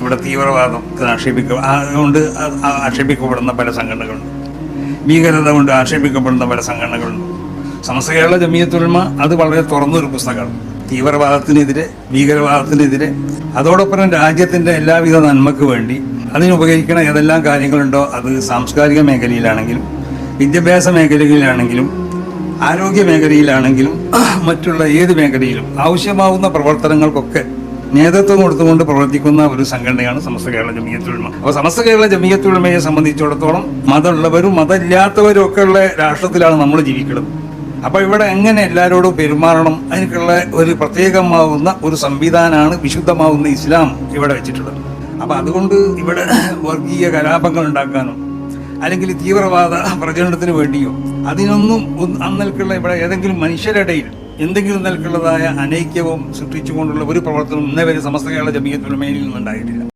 ഇവിടെ തീവ്രവാദം ആക്ഷേപിക്ക ആ- ആക്ഷേപിക്കപ്പെടുന്ന പല സംഘടനകളുണ്ട്. ഭീകരത കൊണ്ട് ആക്ഷേപിക്കപ്പെടുന്ന പല സംഘടനകളുണ്ട്. സമസ്ത കേരള ജമീയത്തുൽമ അത് വളരെ തുറന്നൊരു പുസ്തകമാണ്. തീവ്രവാദത്തിനെതിരെ ഭീകരവാദത്തിനെതിരെ അതോടൊപ്പം രാജ്യത്തിന്റെ എല്ലാവിധ നന്മക്ക് വേണ്ടി അതിനുപകരിക്കുന്ന ഏതെല്ലാം കാര്യങ്ങളുണ്ടോ അത് സാംസ്കാരിക മേഖലയിലാണെങ്കിലും വിദ്യാഭ്യാസ മേഖലയിലാണെങ്കിലും ആരോഗ്യ മേഖലയിലാണെങ്കിലും മറ്റുള്ള ഏത് മേഖലയിലും ആവശ്യമാവുന്ന പ്രവർത്തനങ്ങൾക്കൊക്കെ നേതൃത്വം കൊടുത്തുകൊണ്ട് പ്രവർത്തിക്കുന്ന ഒരു സംഘടനയാണ് സമസ്ത കേരള ജമീയത്തുൽമ അപ്പോൾ സമസ്ത കേരള ജമീയത്തുൽമയെ സംബന്ധിച്ചിടത്തോളം മതമുള്ളവരും മതമില്ലാത്തവരും ഒക്കെ ഉള്ള രാഷ്ട്രത്തിലാണ് നമ്മൾ ജീവിക്കുന്നത്. അപ്പോൾ ഇവിടെ എങ്ങനെ എല്ലാവരോടും പെരുമാറണം? അതിനുള്ള ഒരു പ്രത്യേകമാവുന്ന ഒരു സംവിധാനമാണ് വിശുദ്ധമാവുന്ന ഇസ്ലാം ഇവിടെ വെച്ചിട്ടുള്ളത്. അപ്പോൾ അതുകൊണ്ട് ഇവിടെ വർഗീയ കലാപങ്ങൾ ഉണ്ടാക്കാനും അല്ലെങ്കിൽ തീവ്രവാദ പ്രചരണത്തിന് വേണ്ടിയോ അതിനൊന്നും അന്നൽക്കുള്ള ഇവിടെ ഏതെങ്കിലും മനുഷ്യരുടെ എന്തെങ്കിലും നിലക്കുള്ളതായ അനൈക്യവും സൃഷ്ടിച്ചുകൊണ്ടുള്ള ഒരു പ്രവർത്തനം ഇന്നേ വരെ സമസ്ത കേരള ജമീയത്തുലമയിൽ നിന്നുണ്ടായിട്ടില്ല.